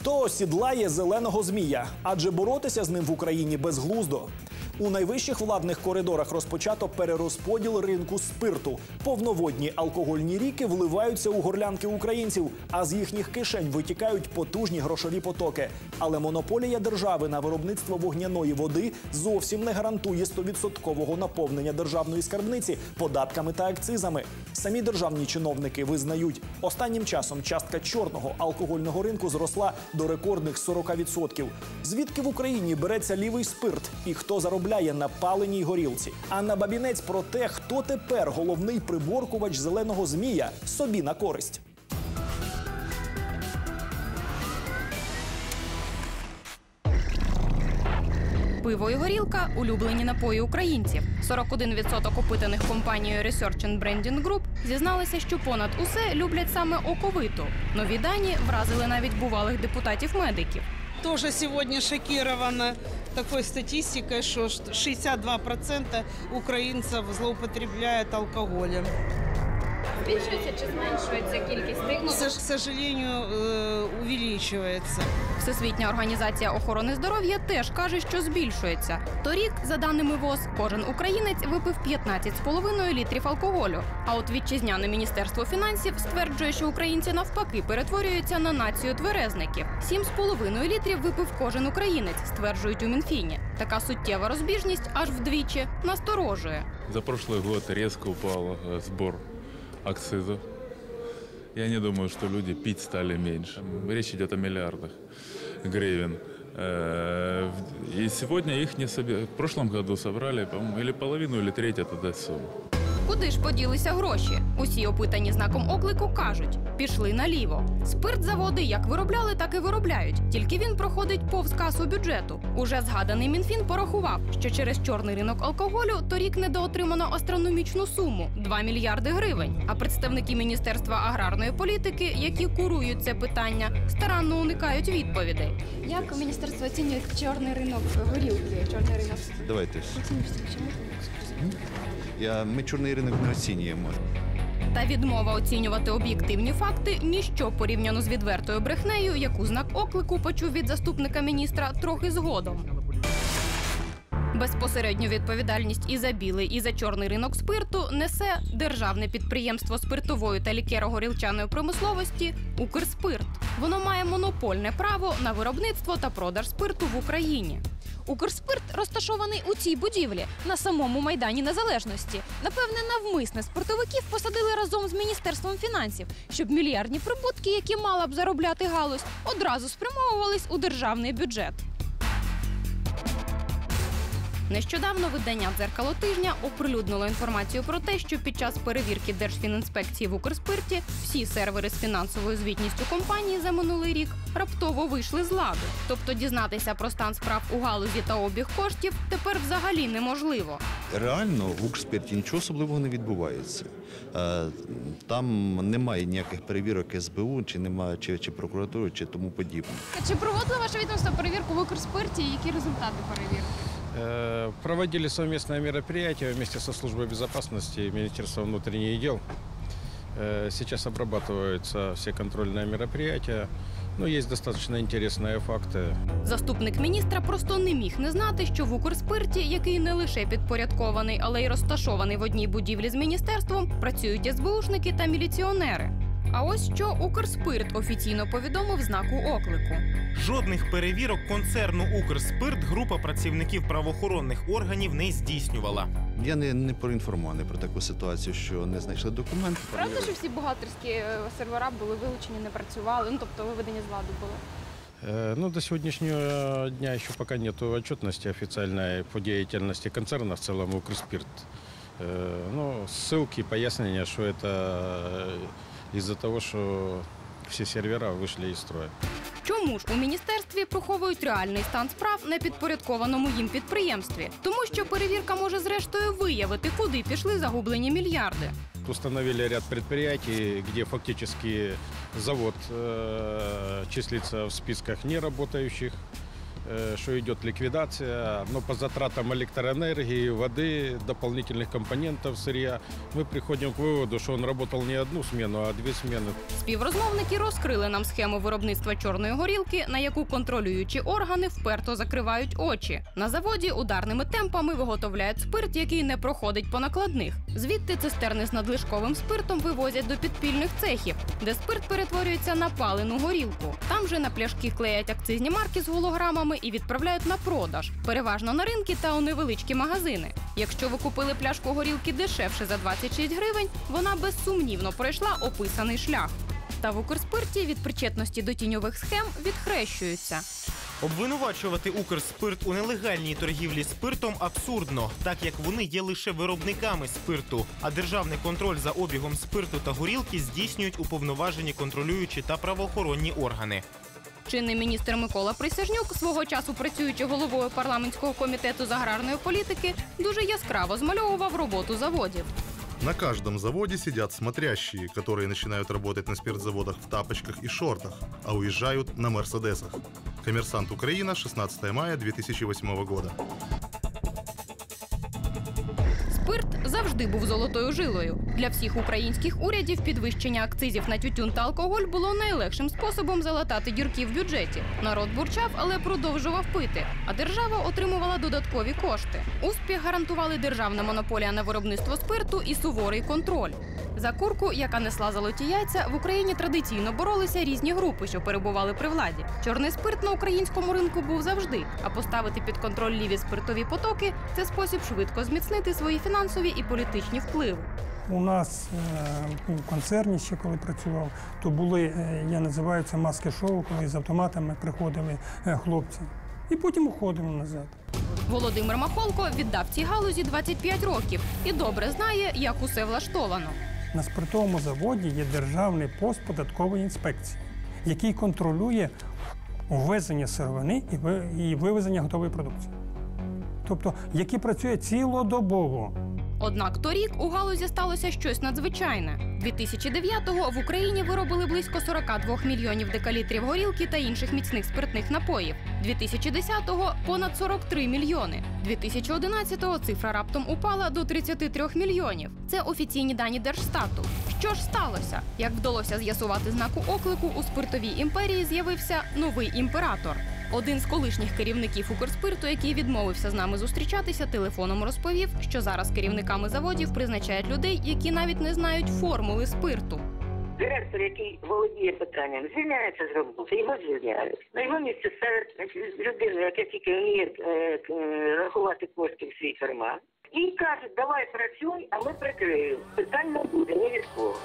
Хто осідлає зеленого змія? Адже боротися з ним в Україні безглуздо. У найвищих владних коридорах розпочато перерозподіл ринку спирту. Повноводні алкогольні ріки вливаються у горлянки українців, а з їхніх кишень витікають потужні грошові потоки. Але монополія держави на виробництво вогняної води зовсім не гарантує 100% наповнення державної скарбниці податками та акцизами. Самі державні чиновники визнають, останнім часом частка чорного алкогольного ринку зросла до рекордних 40%. Звідки в Україні береться лівий спирт і хто заробляє на паленій горілці? На бабінець про те, хто тепер головний приборкувач зеленого змія собі на користь. Пиво і горілка улюблені напої українців. 41% опитаних компанією Research and Branding Group зізналися, що понад усе люблять саме оковиту. Нові дані вразили навіть бувалих депутатів-медиків. Тоже сегодня шокирована такой статистикой, что 62% украинцев злоупотребляют алкоголем Збільшується чи зменшується кількість К сож- к сожалению, э, увеличивается. Всесвітня організація охорони здоров'я теж каже, що збільшується. Торік, за даними ВОЗ, кожен українець випив 15,5 літрів алкоголю. А от вітчизняне міністерство фінансів стверджує, що українці навпаки перетворюються на націю тверезників. 7,5 літрів випив кожен українець, стверджують у Мінфіні. Така суттєва розбіжність аж вдвічі насторожує. За прошлый год резко упал э, сбор акцизов. Я не думаю, что люди пить стали меньше. Речь идет о миллиардах гривен. Э, И сегодня их не собирали. В прошлом году собрали, по-моему, или половину, или треть от этой суммы. Куди ж поділися гроші? Усі опитані знаком оклику кажуть: пішли наліво. Спирт заводи як виробляли, так і виробляють. Тільки він проходить повз касу бюджету. Уже згаданий Мінфін порахував, що через чорний ринок алкоголю торік недоотримано астрономічну суму 2 мільярди гривень. А представники міністерства аграрної політики, які курують це питання, старанно уникають відповідей. Як міністерство оцінює чорний ринок горілки? Чорний ринок Давайте. чому? Ми чорний ринок не оцінюємо. Та відмова оцінювати об'єктивні факти ніщо порівняно з відвертою брехнею, яку знак оклику почув від заступника міністра трохи згодом. Безпосередню відповідальність і за білий, і за чорний ринок спирту несе державне підприємство спиртової та лікеро-горілчаної промисловості Укрспирт. Воно має монопольне право на виробництво та продаж спирту в Україні. Укрспирт розташований у цій будівлі на самому майдані Незалежності. Напевне, навмисне спортовиків посадили разом з міністерством фінансів, щоб мільярдні прибутки, які мала б заробляти галузь, одразу спрямовувались у державний бюджет. Нещодавно видання дзеркало тижня оприлюднило інформацію про те, що під час перевірки Держфінінспекції в Укрспирті всі сервери з фінансовою звітністю компанії за минулий рік раптово вийшли з ладу. Тобто дізнатися про стан справ у галузі та обіг коштів тепер взагалі неможливо. Реально в Укрспирті нічого особливого не відбувається. Е, Там немає ніяких перевірок СБУ, чи немає чи, чи прокуратури, чи тому подібне. Чи проводило ваше відомство перевірку в Укрспирті? і Які результати перевірки? Э, Проводили совместное мероприятие вместе со службой безопасности и Министерством внутренних дел. Э, Сейчас обрабатываются все контрольные мероприятия. Ну, есть достаточно интересные факты. Заступник міністра просто не міг не знати, що в Укрспирті, який не лише підпорядкований, але й розташований в одній будівлі з міністерством, працюють СБУшники та міліціонери. А ось що Укрспирт офіційно повідомив знаку оклику. Жодних перевірок концерну Укрспирт група працівників правоохоронних органів не здійснювала. Я не, не проінформований про таку ситуацію, що не знайшли документи. Правда, що всі бухгалтерські е, сервера були вилучені, не працювали, ну тобто виведені з ладу були? Э, Ну, до сегодняшнего дня еще пока нет отчетности официальной по деятельности концерна в целом Укрспирт. Э, Ну, ссылки, пояснения, что это э, из-за того, что все сервера вышли из строя. Чому ж у міністерстві приховують реальний стан справ на підпорядкованому їм підприємстві? Тому що перевірка може зрештою виявити, куди пішли загублені мільярди. Установили ряд предприятий, где фактически завод э, числится в списках неработающих. э, что идет ликвидация, но по затратам электроэнергии, воды, дополнительных компонентов сырья, мы приходим к выводу, что он работал не одну смену, а две смены. Співрозмовники розкрили нам схему виробництва чорної горілки, на яку контролюючі органи вперто закривають очі. На заводі ударними темпами виготовляють спирт, який не проходить по накладних. Звідти цистерни з надлишковим спиртом вивозять до підпільних цехів, де спирт перетворюється на палену горілку. Там же на пляшки клеять акцизні марки з голограмами і відправляють на продаж, переважно на ринки та у невеличкі магазини. Якщо ви купили пляшку горілки дешевше за 26 гривень, вона безсумнівно пройшла описаний шлях. Та в Укрспирті від причетності до тіньових схем відхрещуються. Обвинувачувати Укрспирт у нелегальній торгівлі спиртом абсурдно, так як вони є лише виробниками спирту, а державний контроль за обігом спирту та горілки здійснюють уповноважені контролюючі та правоохоронні органи. Чинний міністр Микола Присяжнюк, свого часу працюючи головою парламентського комітету з аграрної політики, дуже яскраво змальовував роботу заводів. На каждом заводе сидят смотрящие, которые начинают работать на спиртзаводах в тапочках и шортах, а уезжают на мерседесах. Коммерсант Украина, 16 мая 2008 года. Завжди був золотою жилою. Для всіх українських урядів підвищення акцизів на тютюн та алкоголь було найлегшим способом залатати дірки в бюджеті. Народ бурчав, але продовжував пити. А держава отримувала додаткові кошти. Успіх гарантували державна монополія на виробництво спирту і суворий контроль. За курку, яка несла золоті яйця, в Україні традиційно боролися різні групи, що перебували при владі. Чорний спирт на українському ринку був завжди. А поставити під контроль ліві спиртові потоки це спосіб швидко зміцнити свої фінансові і політичні впливи. У нас е, в концерні ще коли працював, то були, е, я називаю це маски-шоу, коли з автоматами приходили е, хлопці. І потім уходили назад. Володимир Махолко віддав цій галузі 25 років і добре знає, як усе влаштовано. На спиртовому заводі є державний пост податкової інспекції, який контролює ввезення сировини і вивезення готової продукції. Тобто, який працює цілодобово. Однак торік у галузі сталося щось надзвичайне. 2009-го в Україні виробили близько 42 мільйонів декалітрів горілки та інших міцних спиртних напоїв. 2010-го – понад 43 мільйони. 2011-го цифра раптом упала до 33 мільйонів. Це офіційні дані Держстату. Що ж сталося? Як вдалося з'ясувати знаку оклику, у спиртовій імперії з'явився новий імператор. Один з колишніх керівників Укрспирту, який відмовився з нами зустрічатися, телефоном розповів, що зараз керівниками заводів призначають людей, які навіть не знають формули спирту. Директор, який володіє питанням, звільняється з роботи, його звільняють. На його місце ставить людина, яка тільки вміє е, е, рахувати кошти в свій карман. І кажуть, давай працюй, а ми прикриємо. Питань не буде, ні від кого.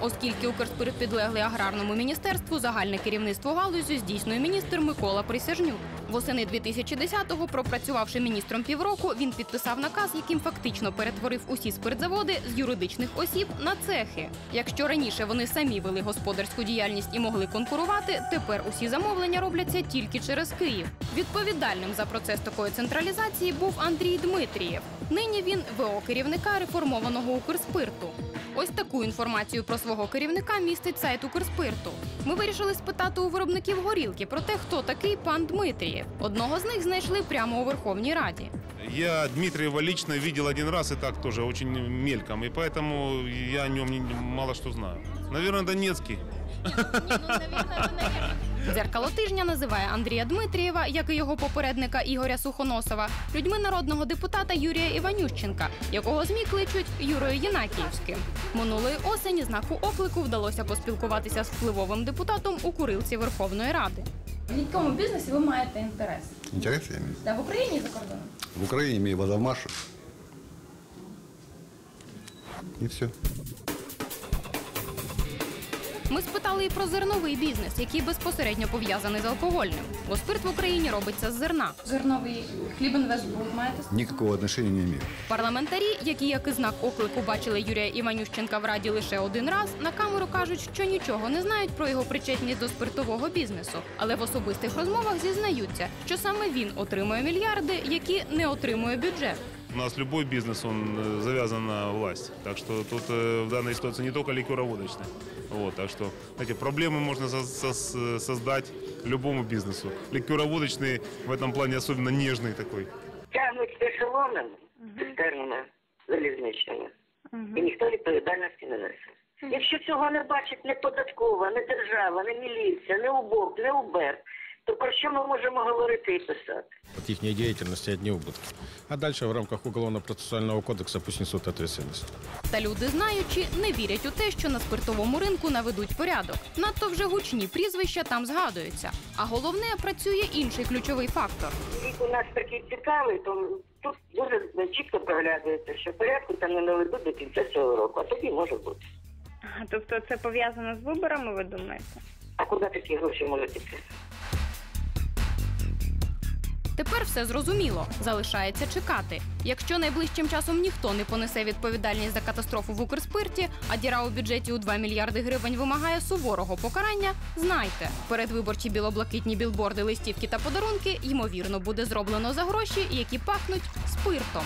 Оскільки Укрспирт підлеглий аграрному міністерству, загальне керівництво галузю здійснює міністр Микола Присяжнюк. Восени 2010-го, пропрацювавши міністром півроку, він підписав наказ, яким фактично перетворив усі спиртзаводи з юридичних осіб на цехи. Якщо раніше вони самі вели господарську діяльність і могли конкурувати, тепер усі замовлення робляться тільки через Київ. Відповідальним за процес такої централізації був Андрій Дмитрієв. Нині він ВО керівника реформованого Укрспирту. Ось таку інформацію про свого керівника містить сайт Укрспирту. Ми вирішили спитати у виробників горілки про те, хто такий пан Дмитрієв. Одного з них знайшли прямо у Верховній Раді. Я Дмитриева лично видел один раз и так тоже очень мельком, и поэтому я о нем не- мало что знаю. Наверное, Донецкий. Дзеркало тижня називає Андрія Дмитрієва, як і його попередника Ігоря Сухоносова, людьми народного депутата Юрія Іванющенка, якого змі кличуть Юрою Єнакіївським. Минулої осені знаку оклику вдалося поспілкуватися з впливовим депутатом у курилці Верховної Ради. В якому бізнесі ви маєте інтерес? Интерес я имею. Та в Україні і за кордоном? В Украине имею Водомаш. И все. Ми спитали і про зерновий бізнес, який безпосередньо пов'язаний з алкогольним. Бо спирт в Україні робиться з зерна. Зерновий хлібінвестбуд маєте Никакого отношения не имею. Парламентарі, які як і знак оклику бачили Юрія Іванющенка в раді лише один раз, на камеру кажуть, що нічого не знають про його причетність до спиртового бізнесу, але в особистих розмовах зізнаються, що саме він отримує мільярди, які не отримує бюджет. У нас любой бизнес, он э, завязан на власть. Так что тут э, в данной ситуации не только ликероводочная. Вот, так что, знаете, проблемы можно со- со- создать любому бизнесу. Ликероводочный в этом плане особенно нежный такой. Тягнуть ешелонами, цистернами залізничними, і ніхто відповідальності не несе. Якщо цього не бачить не податкова, не держава, не міліція, не УБОК, не УБЕР, то про що ми можемо говорити і писати? От их деятельности одни убытки. А дальше в рамках Уголовно-процессуального кодекса пусть несут ответственность. Та люди, знаючи, не вірять у те, що на спиртовому ринку наведуть порядок. Надто вже гучні прізвища там згадуються. А головне працює інший ключовий фактор. Рік у нас такий цікавий, то тут дуже чітко проглядається, що порядку там не наведуть до кінця цього року, а тоді може бути. Тобто це пов'язано з виборами, ви думаєте? А куди такі гроші можуть іти? Тепер все зрозуміло. Залишається чекати. Якщо найближчим часом ніхто не понесе відповідальність за катастрофу в Укрспирті, а діра у бюджеті у 2 мільярди гривень вимагає суворого покарання, знайте, передвиборчі білоблакитні білборди, листівки та подарунки ймовірно буде зроблено за гроші, які пахнуть спиртом.